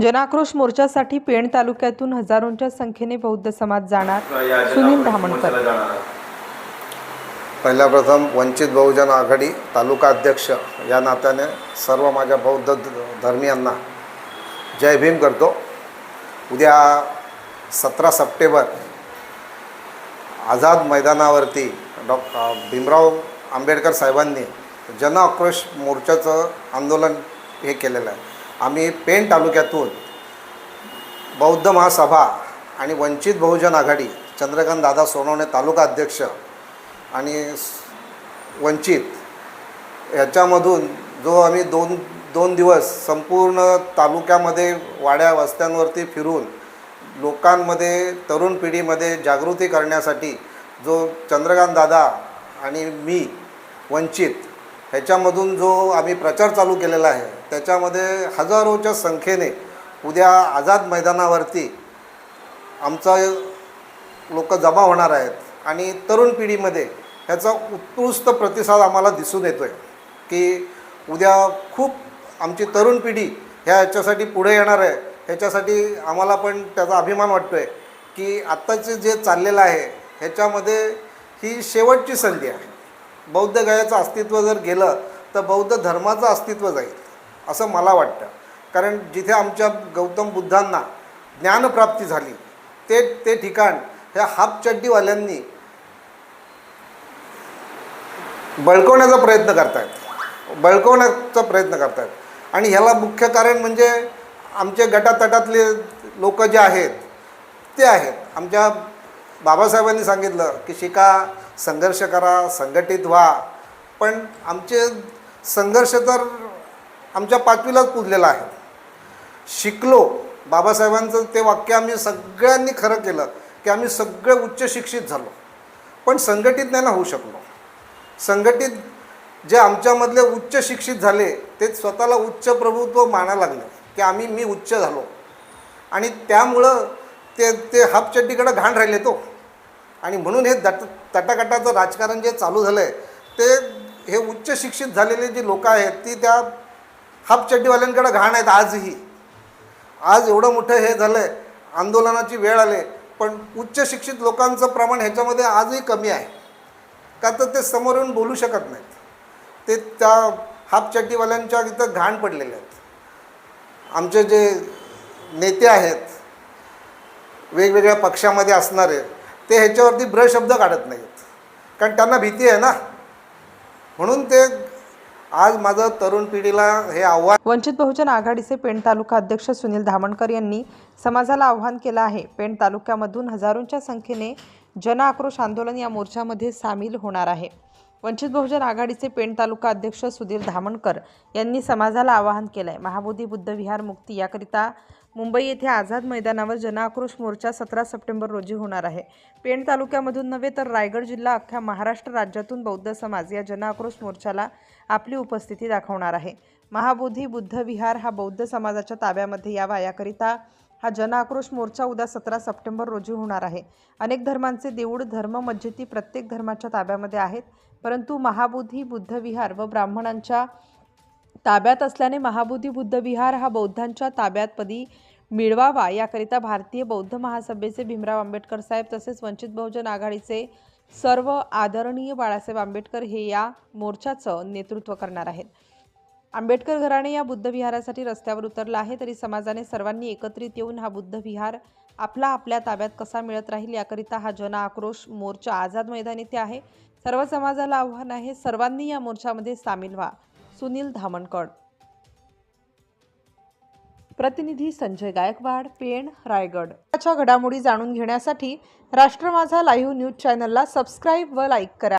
जनाक्रोश मोर्चासाठी पेण तालुक्यातून हजारोंच्या संख्येने बौद्ध समाज जाणार सुनील धामणकर. पहिल्या प्रथम वंचित बहुजन आघाडी तालुका अध्यक्ष या नात्याने सर्व माझ्या बौद्ध ध- धर्मियांना जय भीम करतो. उद्या सतरा सप्टेंबर आझाद मैदानावरती डॉ. भीमराव आंबेडकर साहेबांनी जन आक्रोश मोर्चाचं आंदोलन हे केलेलं आहे. आम्ही पेण तालुक्यातून बौद्ध महासभा आणि वंचित बहुजन आघाडी चंद्रकांत दादा सोनवणे तालुका अध्यक्ष आणि वंचित याच्यामधून जो आम्ही दोन दोन दिवस संपूर्ण तालुक्यामध्ये वाड्या वस्त्यांवरती फिरून लोकांमध्ये तरुण पिढीमध्ये जागृती करण्यासाठी जो चंद्रकांत दादा आणि मी वंचित ह्याच्यामधून जो आम्ही प्रचार चालू केलेला आहे त्याच्यामध्ये हजारोच्या संख्येने उद्या आझाद मैदानावरती आमचा लोक जमा होणार आहेत आणि तरुण पिढीमध्ये ह्याचा उत्कृष्ट प्रतिसाद आम्हाला दिसून येतो आहे की उद्या खूप आमची तरुण पिढी ह्या ह्याच्यासाठी पुढे येणार आहे. ह्याच्यासाठी आम्हाला पण त्याचा अभिमान वाटतो आहे की आत्ताचे जे चाललेलं आहे ह्याच्यामध्ये ही शेवटची संधी आहे. बौद्ध गयाचं अस्तित्व जर गेलं तर बौद्ध धर्माचं अस्तित्व जाईल असं मला वाटतं. कारण जिथे आमच्या गौतम बुद्धांना ज्ञानप्राप्ती झाली ते ते ठिकाण ह्या हापचड्डीवाल्यांनी बळकवण्याचा प्रयत्न करतायत. बळकवण्याचा प्रयत्न करतायत. आणि ह्याला मुख्य कारण म्हणजे आमचे गटातटातले लोक जे आहेत ते आहेत. आमच्या बाबासाहेबांनी सांगितलं की शिका संघर्ष करा संघटित व्हा. पण आमचे संघर्ष तर आमच्या पाचवीलाच पुजलेला आहे. शिकलो. बाबासाहेबांचं ते वाक्य आम्ही सगळ्यांनी खरं केलं की आम्ही सगळे उच्च शिक्षित झालो. पण संघटित नाही ना होऊ शकलो. संघटित जे आमच्यामधले उच्च शिक्षित झाले ते स्वतःला उच्च प्रभुत्व मानायला लागले की आम्ही मी उच्च झालो. आणि त्यामुळं ते ते हापचड्डीकडं घाण राहिले तो. आणि म्हणून हे दट तटाकटाचं राजकारण जे चालू झालं आहे ते हे उच्च शिक्षित झालेले जी लोकं आहेत ती त्या हापचड्डीवाल्यांकडं घाण आहेत आजही. आज एवढं मोठं हे झालं आहे आंदोलनाची वेळ आले पण उच्च शिक्षित लोकांचं प्रमाण ह्याच्यामध्ये आजही कमी आहे. का तर ते समोर येऊन बोलू शकत नाहीत. ते त्या हापचड्डीवाल्यांच्या इथं घाण पडलेले आहेत. आमचे जे नेते आहेत वेगवेगळ्या पक्षामध्ये असणारे ते ह्याच्यावरती ब्रशब्द काढत नाहीत. कारण त्यांना भीती आहे ना. म्हणून ते आज माझं तरुण पिढीला हे आव्हान वंचित बहुजन आघाडीचे पेण तालुका अध्यक्ष सुनील धामणकर यांनी समाजाला आवाहन केलं आहे. पेण तालुक्यामधून हजारोंच्या संख्येने जन आक्रोश आंदोलन या मोर्चामध्ये सामील होणार आहे. वंचित बहुजन आघाडीचे पेण तालुका अध्यक्ष सुधीर धामणकर यांनी समाजाला आवाहन केलं आहे महाबोधी बुद्ध विहार मुक्ती याकरिता मुंबई येथे आझाद मैदानावर जनआक्रोश मोर्चा सतरा सप्टेंबर रोजी होणार आहे. पेण तालुक्यामधून नव्हे तर रायगड जिल्हा अख्ख्या महाराष्ट्र राज्यातून बौद्ध समाज या जनआक्रोश मोर्चाला आपली उपस्थिती दाखवणार आहे. महाबोधी बुद्ध विहार हा बौद्ध समाजाच्या ताब्यामध्ये यावा याकरिता हा जनआक्रोश मोर्चा उद्या सतरा सप्टेंबर रोजी होणार आहे. अनेक धर्मांचे देऊळ धर्म मस्जिदी प्रत्येक धर्माच्या ताब्यामध्ये आहेत. परंतु महाबोधी बुद्धविहार व ब्राह्मणांच्या ताब्यात असल्याने महाबोधी बुद्धविहार हा बौद्धांच्या ताब्यातपदी मिळवावा याकरिता भारतीय बौद्ध महासभेचे भीमराव आंबेडकर साहेब तसेच वंचित बहुजन आघाडीचे सर्व आदरणीय बाळासाहेब आंबेडकर हे या मोर्चाचं नेतृत्व करणार आहेत. आंबेडकर घराणे या बुद्ध विहारासाठी रस्त्यावर उतरला आहे तरी समाजाने सर्वांनी एकत्रित येऊन हा बुद्ध विहार आपला आपल्या ताब्यात कसा मिळत राहील याकरिता हा जन आक्रोश मोर्चा आझाद मैदान येथे आहे. सर्व समाजाला आव्हान आहे सर्वांनी या मोर्चामध्ये सामील व्हा. सुनील धामणकड. प्रतिनिधी संजय गायकवाड पेण रायगड. घडामोडी जाणून घेण्यासाठी राष्ट्र माझा लाईव्ह न्यूज चॅनलला सबस्क्राईब व लाईक करा.